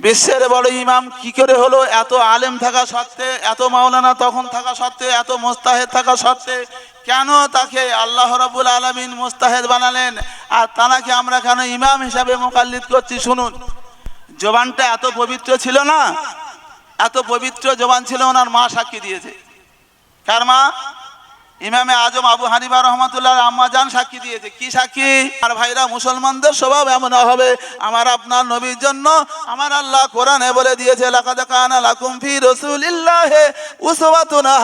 বিশ্বের বড় ইমাম কি করে হলো? এত আলেম থাকা সত্ত্বে, এত মাওলানা তখন থাকা সত্ত্বে, এত মোস্তাহেদ থাকা সত্ত্বে, কেন তাকে আল্লাহ রাবুল আলমিন মোস্তাহেদ বানালেন? আর তানাকে আমরা কেন ইমাম হিসাবে মোকাল্লিদ করছি? শুনুন, জবানটা এত পবিত্র ছিল না? এত পবিত্র জবান ছিল ওনার মা সাক্ষী দিয়েছে। কার মা? ইমামে আজম আবু হানিফা রহমতুল্লাহ আম্মা জান সাক্ষী দিয়েছে। কি সাক্ষী? আর ভাইরা মুসলমানদের স্বভাব এমন হবে, আমার আপনার নবীর জন্য আমার আল্লাহ কোরআনে বলে দিয়েছে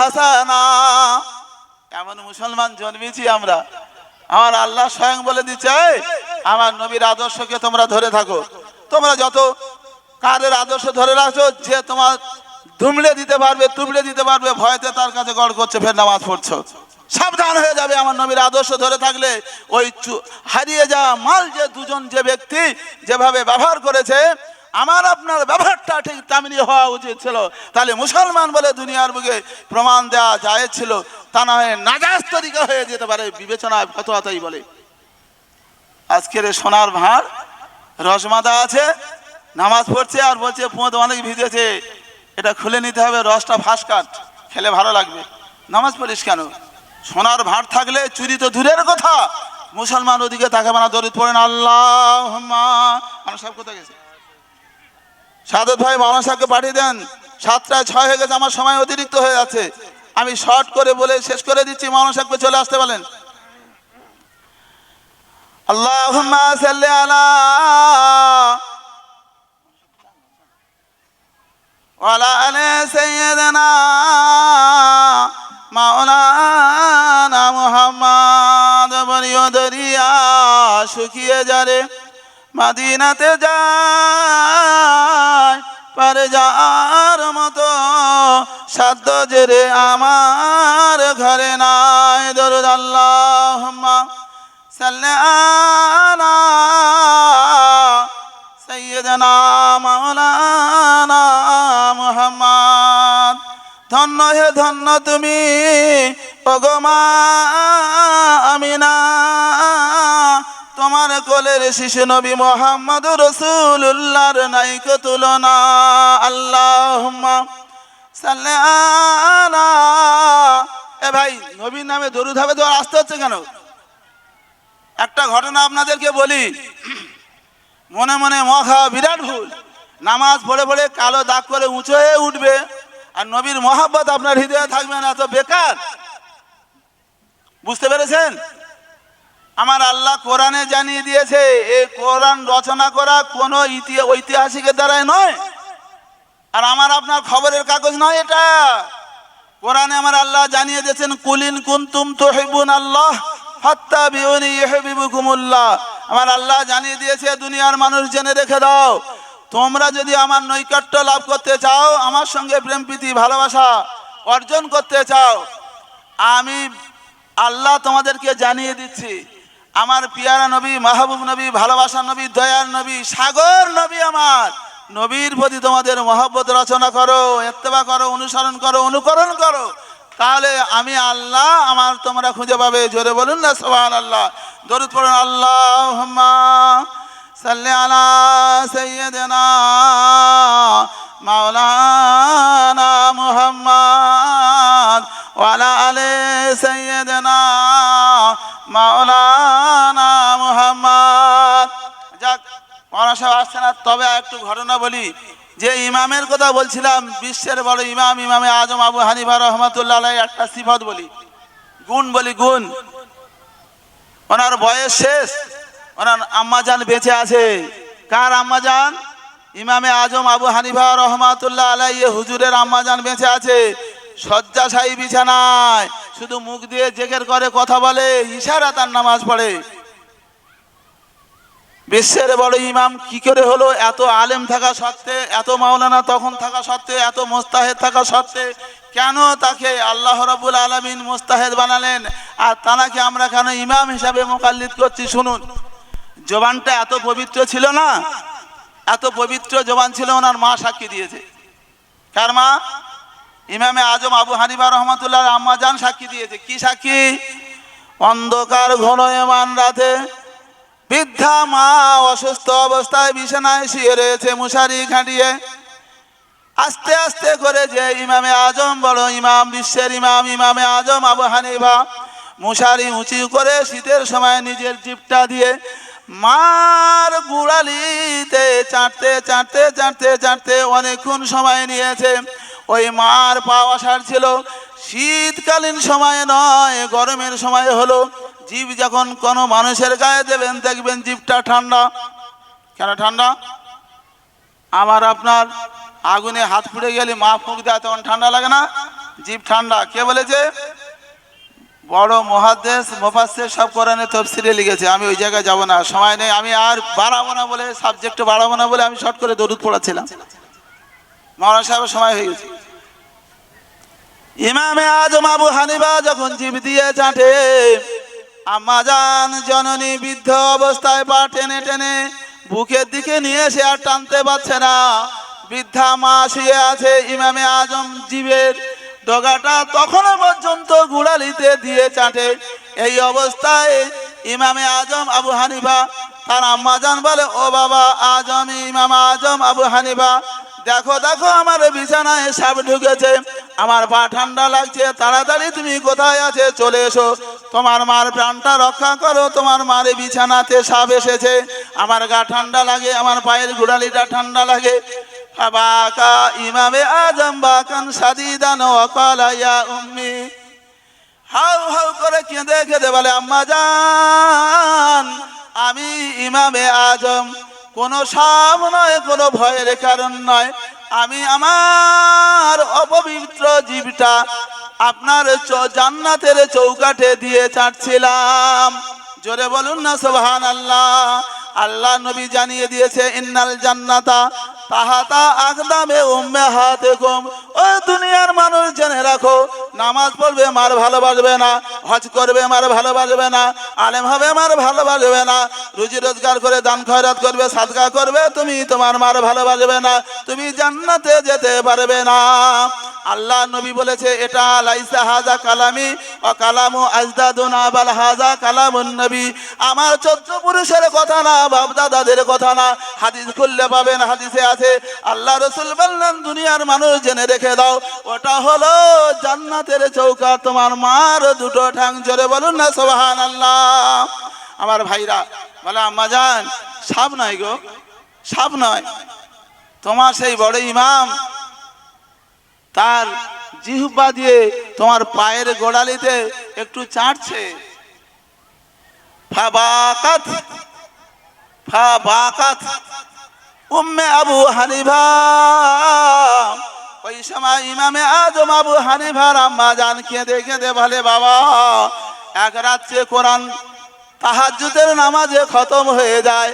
হাসানা। এমন মুসলমান জন্মেছি আমরা। আমার আল্লাহ স্বয়ং বলে দিচ্ছে আমার নবীর আদর্শকে তোমরা ধরে থাকো। তোমরা যত কারের আদর্শ ধরে রাখছো, যে তোমার দুমড়ে দিতে পারবে তুমড়ে দিতে পারবে, ভয়তে তার কাছে গড় করছে, ফের নামাজ পড়ছো। সাবধান হয়ে যাবে আমার নবীর আদর্শ ধরে থাকলে। ওই হারিয়ে যাওয়া মাল যে দুজন যে ব্যক্তি যেভাবে ব্যবহার করেছে, আমার আপনার ব্যবহারটা ঠিক তেমনি হওয়া উচিত ছিল। তাহলে মুসলমান বলে দুনিয়ার বুকে প্রমাণ দেওয়া যায় ছিল। তা না হয়ে নাজাজ তরিকা হয়ে যেতে পারে, বিবেচনায় ফতোয়াতাই বলে। আজকের সোনার ভাঁড়, রসমাদা আছে, নামাজ পড়ছে আর বলছে, পোঁত অনেক ভিজেছে। এটা খুলে নিতে হবে, রসটা ফাঁস কাট খেলে ভালো লাগবে। নামাজ পড়িস কেন? সোনার ভাঁড় থাকলে চুরি তো দূরের কথা। মুসলমান ওদিকে তাকে মানা দরিদ পড়েন আল্লাহ মানুষ সব কোথায় গেছে? সাদত ভাই মাওনা পাঠিয়ে দেন। সাতটা ছয় হয়ে গেছে, আমার সময় অতিরিক্ত হয়ে যাচ্ছে। আমি শর্ট করে বলে শেষ করে দিচ্ছি মানুষ সাহেবকে চলে আসতে বলেন। আল্লাহ আলা আলে সৈয়দনা মাওলানা মোহাম্মদ বলিও দরিয়া শুকিয়ে যারে, মাদিনাতে যায়, পারে যার মতো সাধ্য জেরে আমার ঘরে নাই। দরুদ আল্লাহুম্মা সাল্লি আলা সাইয়্যিদানা মাওলানা ধন্য হে, ধন্য তুমি। ভগমা আমিনা, তোমার কোলের শিশু নবী মোহাম্মদ রসুল্লাহর নাইক তুলনা। আল্লাহুম্মা সাল্লি আলা। এ ভাই, নবীর নামে দরুদ হবে তো আসতে হচ্ছে কেন? একটা ঘটনা আপনাদেরকে বলি। মনে মনে মহা বিরাট ভুল। নামাজ পড়ে পড়ে কালো দাগ করে উঁচু হয়ে উঠবে। আর নবীর মহাব্বত আপনার হৃদয়ে থাকবে না, তো বেকার। বুঝতে পেরেছেন? আমার আল্লাহ কোরআনে জানিয়ে দিয়েছে এই কোরআন রচনা করা কোনো ঐতিহাসিকের দ্বারাই নয়। আর আমার আপনার খবরের কাগজ নয় এটা। কোরআনে আমার আল্লাহ জানিয়ে দিয়েছেন, কুলিন কুনতুম তুহিবুন আল্লাহ, ফাত্তাবিউনি ইউহিব্বুকুমুল্লাহ। আমার আল্লাহ জানিয়ে দিয়েছে, দুনিয়ার মানুষ জেনে রেখে দাও। তোমরা যদি আমার নৈকট্য লাভ করতে চাও, আমার সঙ্গে প্রেম, প্রীতি, ভালোবাসা অর্জন করতে চাও, আমি আল্লাহ তোমাদেরকে জানিয়ে দিচ্ছি, আমার পিয়ারা নবী, মাহবুব নবী, ভালোবাসা নবী, দয়ার নবী, সাগর নবী আমার, নবীর প্রতি তোমাদের মহব্বত রচনা করো এত্তেবা করো, অনুসরণ করো, অনুকরণ করো, তাহলে আমি আল্লাহ আমার তোমরা খুঁজে পাবে। জোরে বলুন না সোহান আল্লাহ দরুদ পড়ুন আল্লাহ সাল্লি আলা সৈয়দনা মাওলানা মুহাম্মদ ওয়ালা আলে সৈয়দনা মাওলানা মুহাম্মদ যাক সাহেব আসছে না তবে একটু ঘটনা বলি। যে ইমামের কথা বলছিলাম, বিশ্বের বড় ইমাম, ইমামে আজম আবু হানিফা রহমতুল্লাহ একটা সিফত বলি। গুণ বলি, গুণ। ওনার বয়স শেষ, ওনার আম্মা আম্মাজান বেঁচে আছে। কার আম্মাজান? ইমামে আজম আবু হানিফা রহমাতুল্লাহ আলাই হুজুরের আম্মাজান বেঁচে আছে। শয্যাশায়ী বিছানায় শুধু মুখ দিয়ে জেকের করে কথা বলে, ইশারা তার নামাজ পড়ে। বিশ্বের বড় ইমাম কি করে হলো? এত আলেম থাকা সত্ত্বে, এত মাওলানা তখন থাকা সত্ত্বে, এত মোস্তাহেদ থাকা সত্ত্বে, কেন তাকে আল্লাহ রাবুল আলমিন মোস্তাহেদ বানালেন? আর তানাকে আমরা কেন ইমাম হিসাবে মোকাল্লিদ করছি? শুনুন। জবানটা এত পবিত্র ছিল না? এত পবিত্র জবান ছিল ওনার মা সাক্ষী দিয়েছে। কার মা? ইমামে আজম আবু হানিফা রহমতুল্লাহ আম্মা জান সাক্ষী দিয়েছে। কি সাক্ষী? অন্ধকার ঘন এমান রাতে বৃদ্ধা মা অসুস্থ অবস্থায় বিছানায় শুয়ে রয়েছে, মশারি খাটিয়ে আস্তে আস্তে করে যে ইমামে আজম, বড় ইমাম, বিশ্বের ইমাম, ইমামে আজম আবু হানিফা মশারি উঁচু করে শীতের সময় নিজের জিপটা দিয়ে মার গুড়ালিতে চাটতে চাটতে চাটতে চাটতে অনেকক্ষণ সময় নিয়েছে। ওই মার পাওয়া সার ছিল। শীতকালীন সময় নয়, গরমের সময় হলো। জীব যখন কোনো মানুষের গায়ে দেবেন, দেখবেন জীবটা ঠান্ডা। কেন ঠান্ডা? আমার আপনার আগুনে হাত পুড়ে গেলে মা ফুঁক দেয়, তখন ঠান্ডা লাগে না? জীব ঠান্ডা। কে বলেছে? বড় মহাদেশ মোফাসের সব কোরআনে তফসিলে লিখেছে। আমি ওই জায়গায় যাব না, সময় নেই। আমি আর বাড়াবো না বলে সাবজেক্ট বাড়াবো না বলে আমি শর্ট করে দরুদ পড়াচ্ছিলাম। মহারাজ সাহেবের সময় হয়ে গেছে। ইমামে আজম আবু হানিবা যখন জীব দিয়ে চাটে আম্মাজান জননী বৃদ্ধ অবস্থায় পা টেনে টেনে বুকের দিকে নিয়ে এসে আর টানতে পারছে না। বৃদ্ধা মা শুয়ে আছে, ইমামে আজম জীবের ডগাটা তখনও পর্যন্ত গুড়ালিতে দিয়ে চাটে। এই অবস্থায় ইমামে আজম আবু হানিফা তার আম্মাজান বলে, ও বাবা আজম ইমাম আজম আবু হানিফা। দেখো দেখো, আমার বিছানায় সাপ ঢুকেছে। আমার পা ঠান্ডা লাগছে। তাড়াতাড়ি তুমি কোথায় আছে? চলে এসো। তোমার মার প্রাণটা রক্ষা করো। তোমার মার বিছানাতে সাপ এসেছে। আমার গা ঠান্ডা লাগে, আমার পায়ের গোড়ালিটা ঠান্ডা লাগে। বাকা ইমামে আজম বাকান সাদিদান ওয়াকালা ইয়া উম্মি হাউ হাউ করে কেঁদে কেঁদে বলে আম্মা জান আমি ইমামে আজম কোনো সাপ নয় কোনো ভয়ের কারণ নয় আমি আমার অপবিত্র জীবটা আপনার জান্নাতের চৌকাঠে দিয়ে চাটছিলাম জোরে বলুন না সোহান আল্লাহ আল্লাহ নবী জানিয়ে দিয়েছে, ইন্নাল জান্নাতা তাহাতা আকদামে উম্মে হাতে কম ও দুনিয়ার মানুষ জেনে রাখো, নামাজ পড়বে, মার ভালোবাসবে না, হজ করবে, মার ভালোবাসবে না, আলেম হবে, মার ভালোবাসবে না, রুজি রোজগার করে দান খয়রাত করবে, সাদকা করবে, তুমি তোমার মার ভালোবাসবে না, তুমি জান্নাতে যেতে পারবে না। আল্লাহ নবী বলেছে, এটা লাইসা হাজা কালামি, ও কালামু আজদাদুনা, বাল হাজা কালামুন নবী। আমার চোদ্দ পুরুষের কথা না বাপ দাদাদের কথা না, হাদিস খুললে পাবেন, হাদিসে আছে। আল্লাহ রসুল বললেন, দুনিয়ার মানুষ জেনে রেখে দাও, ওটা হলো জান্নাতের চৌকা। তোমার মার দুটো ঠাং জোরে বলুন না সোহান আল্লাহ আমার ভাইরা, বলে, আম্মা যান সাপ নয় গো, সাপ নয়। তোমার সেই বড় ইমাম, তার জিহ্বা দিয়ে তোমার পায়ের গোড়ালিতে একটু চাটছে। ফাবাকাত ফাবাকাত উম্মে আবু হানিফা। ওই সময় ইমামে আজম আবু হানিফার আম্মা জান কেঁদে কেঁদে বলে, বাবা, এক রাত্রে কোরআন তাহাজ্জুদের নামাজে খতম হয়ে যায়।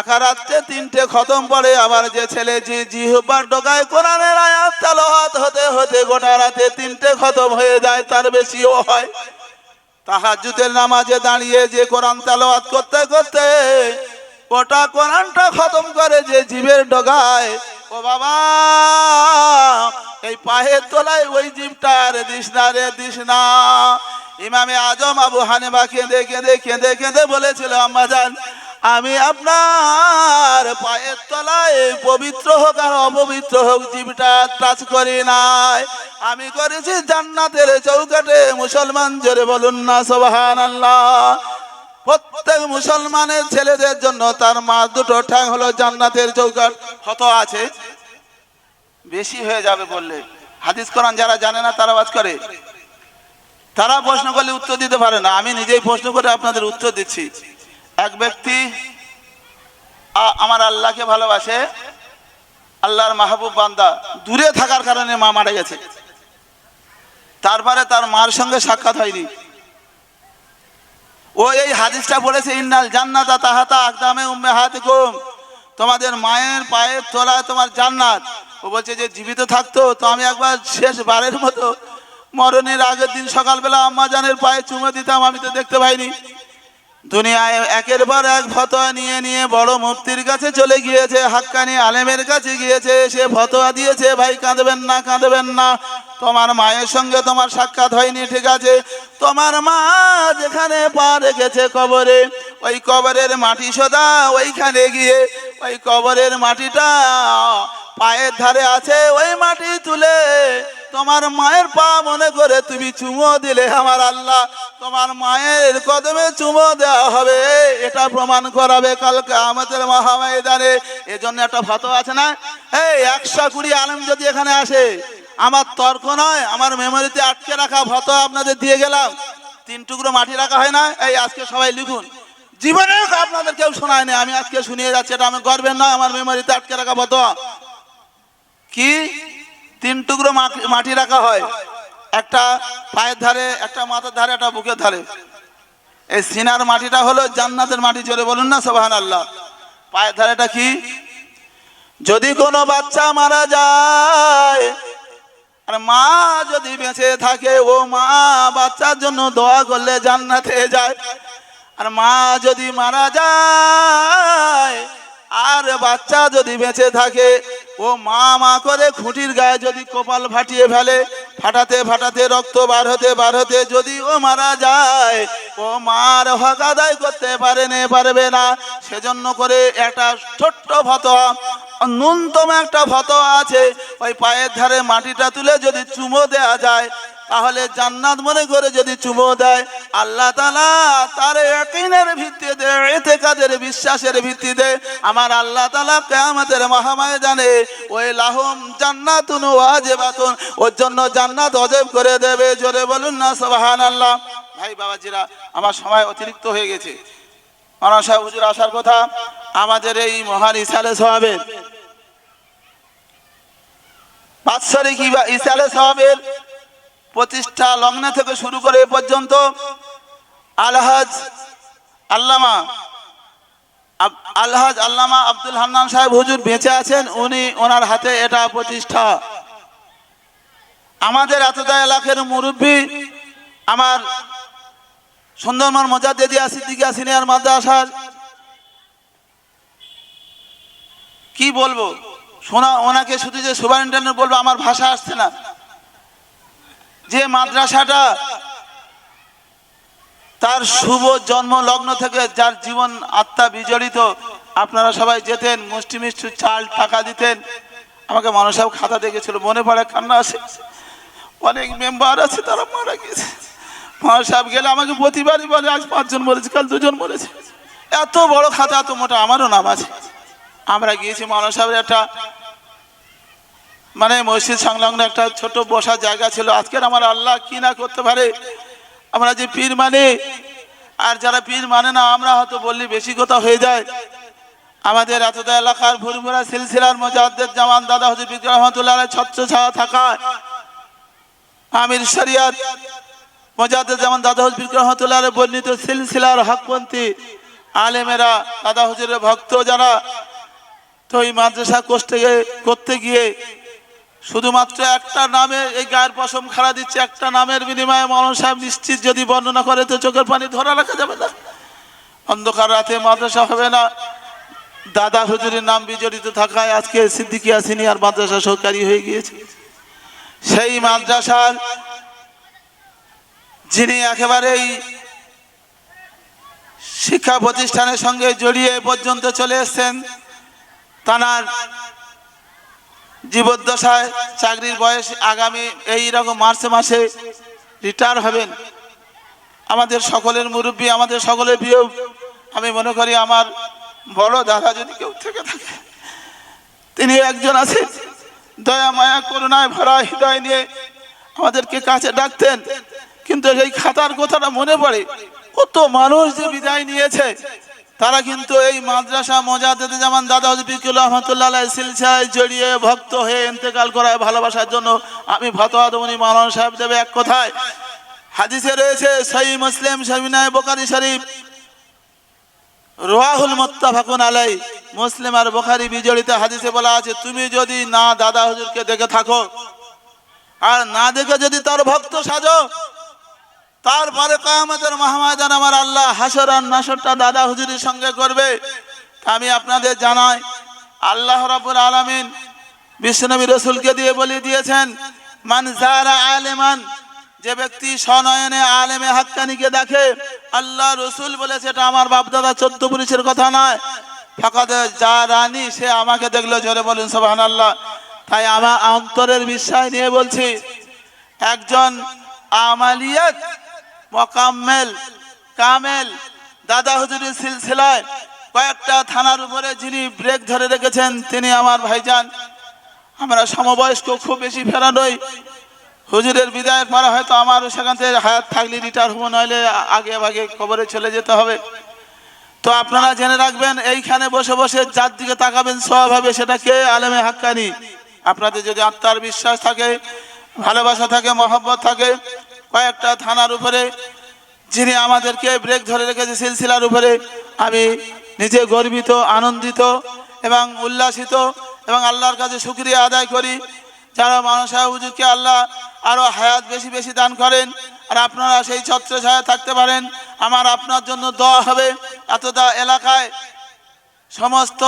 এক রাত্রে তিনটে খতম পড়ে, আবার যে ছেলে যে জিহ্বার ডোকায় কোরআনের আয়াত তালাওয়াত হতে হতে গোটা রাতে তিনটে খতম হয়ে যায়, তার বেশিও হয়। তাহাজ্জুদের নামাজে দাঁড়িয়ে যে কোরআন তালাওয়াত করতে করতে গোটা কোরআনটা খতম করে যে জীবের ডগায়? ও বাবা, এই পায়ের তলায় ওই জীবটা রে দিস না রে দিস না। ইমামে আজম আবু হানিমা কেঁদে কেঁদে কেঁদে কেঁদে বলেছিল, আম্মা জান, আমি আপনার পায়ের তলায় পবিত্র হোক আর অপবিত্র হোক জীবটা টাচ করি নাই। আমি করেছি জান্নাতের চৌকাটে, মুসলমান জোরে বলুন না সোবাহান আল্লাহ প্রত্যেক মুসলমানের ছেলেদের জন্য তার মা দুটো ঠ্যাং হলো জান্নাতের চৌকাট কত আছে? বেশি হয়ে যাবে বললে। হাদিস কোরআন যারা জানে না, তারা বাজ করে। তারা প্রশ্ন করলে উত্তর দিতে পারে না। আমি নিজেই প্রশ্ন করে আপনাদের উত্তর দিচ্ছি। এক ব্যক্তি আমার আল্লাহকে ভালোবাসে, আল্লাহর মাহবুব বান্দা, দূরে থাকার কারণে মা মারা গেছে। তারপরে তার মার সঙ্গে সাক্ষাৎ হয়নি। ও এই হাদিসটা বলেছে, ইন্নাল জান্নাতা তাহাতা আকদামে উম্মে হাতিকুম। তোমাদের মায়ের পায়ের তলায় তোমার জান্নাত। ও বলছে যে জীবিত থাকতো, তো আমি একবার শেষবারের মতো মরণের আগের দিন সকালবেলা আম্মা জানের পায়ে চুমে দিতাম, আমি তো দেখতে পাইনি। দুনিয়ায় একের পর এক ফতোয়া নিয়ে নিয়ে বড় মুফতির কাছে চলে গিয়েছে, হাক্কানি আলেমের কাছে গিয়েছে, সে ফতোয়া দিয়েছে, ভাই, কাঁদবেন না কাঁদবেন না। তোমার মায়ের সঙ্গে তোমার সাক্ষাৎ হয়নি, ঠিক আছে? তোমার মা যেখানে পা রেখেছে কবরে, ওই কবরের মাটি সদা ওইখানে গিয়ে, ওই কবরের মাটিটা পায়ের ধারে আছে, ওই মাটি তুলে তোমার মায়ের পা মনে করে তুমি চুমো দিলে আমার আল্লাহ। তোমার মায়ের কদমে চুমো দেওয়া হবে, এটা প্রমাণ করাবে কালকে আমাদের মহাময়দানে। এজন্য একটা ফটো আছে না? এই একশো কুড়ি আলম যদি এখানে আসে আমার তর্ক নয়, আমার মেমোরিতে আটকে রাখা ভত আপনাদের দিয়ে গেলাম। তিন টুকরো মাটি রাখা হয় না, এই আজকে সবাই লিখুন। জীবনে আপনাদের কেউ শোনায় শোনায়নি আমি আজকে শুনিয়ে যাচ্ছি, এটা আমি গর্বের নয়, আমার মেমোরিতে আটকে রাখা ভত কি? তিন টুকরো মাটি- রাখা হয়। একটা পায়ের ধারে, একটা মাথার ধারে, একটা বুকের ধারে। এই সিনার মাটিটা হলো জান্নাতের মাটি, জোরে বলুন না সোহান আল্লাহ পায়ের ধারেটা কি? যদি কোনো বাচ্চা মারা যায় আর মা যদি বেঁচে থাকে, ও মা বাচ্চার জন্য দোয়া করলে জান্নাতে যায়। আর মা যদি মারা যায়, আর বাচ্চা যদি বেঁচে থাকে, ও মা মা করে খুঁটির গায়ে যদি কপাল ফাটিয়ে ফেলে, ফাটাতে ফাটাতে রক্ত বার হতে বার হতে যদি ও মারা যায়, ও মার হক আদায় করতে পারে না, পারবে না। সেজন্য করে একটা ছোট্ট ফতোয়া ন্যূনতম একটা ফতোয়া আছে, ওই পায়ের ধারে মাটিটা তুলে যদি চুমো দেয়া যায়, তাহলে জান্নাত মনে করে যদি চুমো দেয়, আল্লাহ তালা তার একইনের ভিত্তিতে এতে কাদের বিশ্বাসের ভিত্তিতে আমার আল্লাহ তালা কেয়ামতের মহামায় জানে ওই লাহম জান্নাতুন ওয়াজেবাতুন, ওর জন্য জান্নাত অজেব করে দেবে। জোরে বলুন না সবাহান আল্লাহ ভাই বাবাজিরা, আমার সময় অতিরিক্ত হয়ে গেছে। মানসা হুজুর আসার কথা, আমাদের এই মহান ইসালে সাহাবের বাৎসরিক ইসালে সাহাবের প্রতিষ্ঠা লগ্ন থেকে শুরু করে এ পর্যন্ত আলহাজ আল্লামা আলহাজ আল্লামা আব্দুল হান্নান সাহেব হুজুর বেঁচে আছেন, উনি ওনার হাতে এটা প্রতিষ্ঠা। আমাদের এতটা এলাকার মুরব্বী, আমার সুন্দরবন মোজাদ্দেদিয়া সিদ্দিকিয়া সিনিয়র মাদ্রাসার কি বলব? শোনা ওনাকে শুধু যে সুপারিনটেন্ডেন্ট বলব, আমার ভাষা আসছে না। যে মাদ্রাসাটা তার শুভ জন্ম লগ্ন থেকে যার জীবন আত্মা বিজড়িত, আপনারা সবাই যেতেন, মুষ্টি মিষ্টি চাল টাকা দিতেন। আমাকে মনসাব খাতা দেখেছিল, মনে পড়ে কান্না আসে। অনেক মেম্বার আছে তারা মারা গেছে। মহাসাব গেলে আমাকে প্রতিবারই বলে, আজ পাঁচজন মরেছে, কাল দুজন মরেছে। এত বড় খাতা এত মোটা, আমারও নাম আছে। আমরা গিয়েছি মহাসাবের একটা মানে মসজিদ সংলগ্ন একটা ছোট বসার জায়গা ছিল। আজকের আমার আল্লাহ কি না করতে পারে? আমরা যে পীর মানে আর যারা পীর মানে না, আমরা হয়তো বললে বেশি কথা হয়ে যায়। আমাদের এতটা এলাকার ভুরভুরা সিলসিলার মজাদ্দের জামান দাদা হজুর বিক্রম রহমতুল্লাহ ছত্র ছাওয়া থাকা আমির শরিয়াত মজাদ্দের জামান দাদা হজুর বিক্রম রহমতুল্লাহ বর্ণিত সিলসিলার হকপন্থী আলেমেরা, দাদা হুজুরের ভক্ত যারা, তো এই মাদ্রাসা কষ্টে করতে গিয়ে শুধুমাত্র একটা নামে এই গায়ের পশম খাড়া দিচ্ছে, একটা নামের বিনিময়ে মৌলানা সাহেব নিশ্চিত যদি বর্ণনা করে তো চোখের পানি ধরা রাখা যাবে না। অন্ধকার রাতে মাদ্রাসা হবে না। দাদা হুজুরের নাম বিজড়িত থাকায় আজকে সিদ্দিকিয়া সিনিয়র মাদ্রাসা সরকারি হয়ে গিয়েছে। সেই মাদ্রাসার যিনি একেবারেই শিক্ষা প্রতিষ্ঠানের সঙ্গে জড়িয়ে পর্যন্ত চলে এসছেন তানার জীবদ্দশায় চাকরির বয়স আগামী এই রকম মার্চে মাসে রিটায়ার হবেন। আমাদের সকলের মুরব্বী, আমাদের সকলের প্রিয়, আমি মনে করি আমার বড় দাদা যদি কেউ থেকে থাকে, তিনি একজন আছেন। দয়া, মায়া, করুণায় ভরা হৃদয় নিয়ে আমাদেরকে কাছে ডাকতেন। কিন্তু এই খাতার কথাটা মনে পড়ে। কত মানুষ যে বিদায় নিয়েছে, তারা কিন্তু এই মাদ্রাসা মজাদাতে যেমন দাদা হজবিকুল রহমতুল্লাহ সিলসিলায় জড়িয়ে ভক্ত হয়ে ইন্তেকাল করায় ভালোবাসার জন্য আমি ফতোয়া দমনি মালান সাহেব দেবে এক কথায়। হাদিসে রয়েছে, সহি মুসলিম সবিনয় বোকারি শরীফ, রোয়াহুল মোত্তাফাকুন আলাই মুসলিম আর বোখারি বিজড়িত হাদিসে বলা আছে, তুমি যদি না দাদা হুজুরকে দেখে থাকো, আর না দেখে যদি তার ভক্ত সাজো তারপরে কায়ামতের মহাময়দান আমার আল্লাহ হাসর আর নাসরটা দাদা হুজুরের সঙ্গে করবে। আমি আপনাদের জানাই, আল্লাহ রাবুল আলমিন বিশ্বনবী রসুলকে দিয়ে বলে দিয়েছেন, মান জারা আলেমান যে ব্যক্তি স্বনয়নে আলেমে হাক্কানিকে দেখে আল্লাহ রসুল বলেছে, এটা আমার বাপদাদা চোদ্দ পুরুষের কথা নয়। ফাঁকাত যা রানী সে আমাকে দেখল জোরে বলুন সোহান আল্লাহ তাই আমার অন্তরের বিশ্বাস নিয়ে বলছি, একজন আমালিয়াত মকাম্মেল, কামেল, দাদা হুজুরের সিলসিলায় কয়েকটা থানার উপরে যিনি ব্রেক ধরে রেখেছেন, তিনি আমার ভাইজান। আমরা সমবয়স্ক, খুব বেশি ফেরা নই। হুজুরের বিদায়ের পরে হয়তো আমারও সেখান থেকে হায়াত থাকলে রিটায়ার হব, নইলে আগে ভাগে কবরে চলে যেতে হবে। তো আপনারা জেনে রাখবেন, এইখানে বসে বসে যার দিকে তাকাবেন সব হবে সেটা কে? আলেমে হাক্কানি। আপনাদের যদি আত্মার বিশ্বাস থাকে, ভালোবাসা থাকে, মহব্বত থাকে কয়েকটা থানার উপরে, যিনি আমাদেরকে ব্রেক ধরে রেখেছে সিলসিলার উপরে, আমি নিজে গর্বিত, আনন্দিত এবং উল্লাসিত এবং আল্লাহর কাছে শুক্রিয়া আদায় করি। যারা মানুষ হুজুরকে আল্লাহ আরও হায়াত বেশি বেশি দান করেন, আর আপনারা সেই ছত্র ছায়া থাকতে পারেন। আমার আপনার জন্য দোয়া হবে। এতটা এলাকায় সমস্ত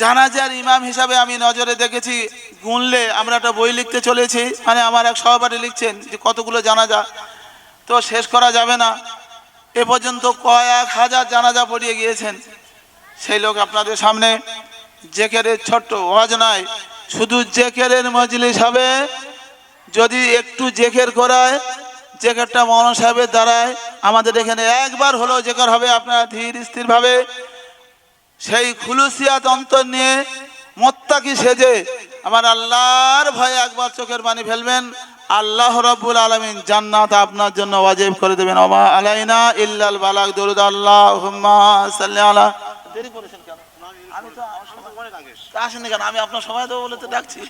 জানাজার ইমাম হিসাবে আমি নজরে দেখেছি, গুনলে আমরা একটা বই লিখতে চলেছি মানে আমার এক সহপাঠী লিখছেন যে কতগুলো জানাজা। তো শেষ করা যাবে না। এ পর্যন্ত কয়েক হাজার জানাজা পড়িয়ে গিয়েছেন। সেই লোক আপনাদের সামনে জেকেরের ছোট্ট ওয়াজ নয়, শুধু জেকেরের মজলিস হবে। যদি একটু জেকের করায়, জেকেরটা মৌলানা সাহেবের দ্বারায়, আমাদের এখানে একবার হলেও জেকার হবে, আপনারা ধীর স্থিরভাবে সেই খুলুসিয়াত অন্তর নিয়ে মোত্তাকি সেজে আমার আল্লাহর ভয়ে একবার চোখের পানি ফেলবেন। আল্লাহ রব্বুল আলমিন জান্নাত আপনার জন্য ওয়াজিব করে দেবেন। ওমা আলাইনা ইল্লাল বালাক দরুদ আল্লাহ হুম্মা সাল্লি আলা। দেরি করেছেন কেন? আমি তো আসেন কেন? আমি আপনার সময় দেবো বলে তো ডাকছি।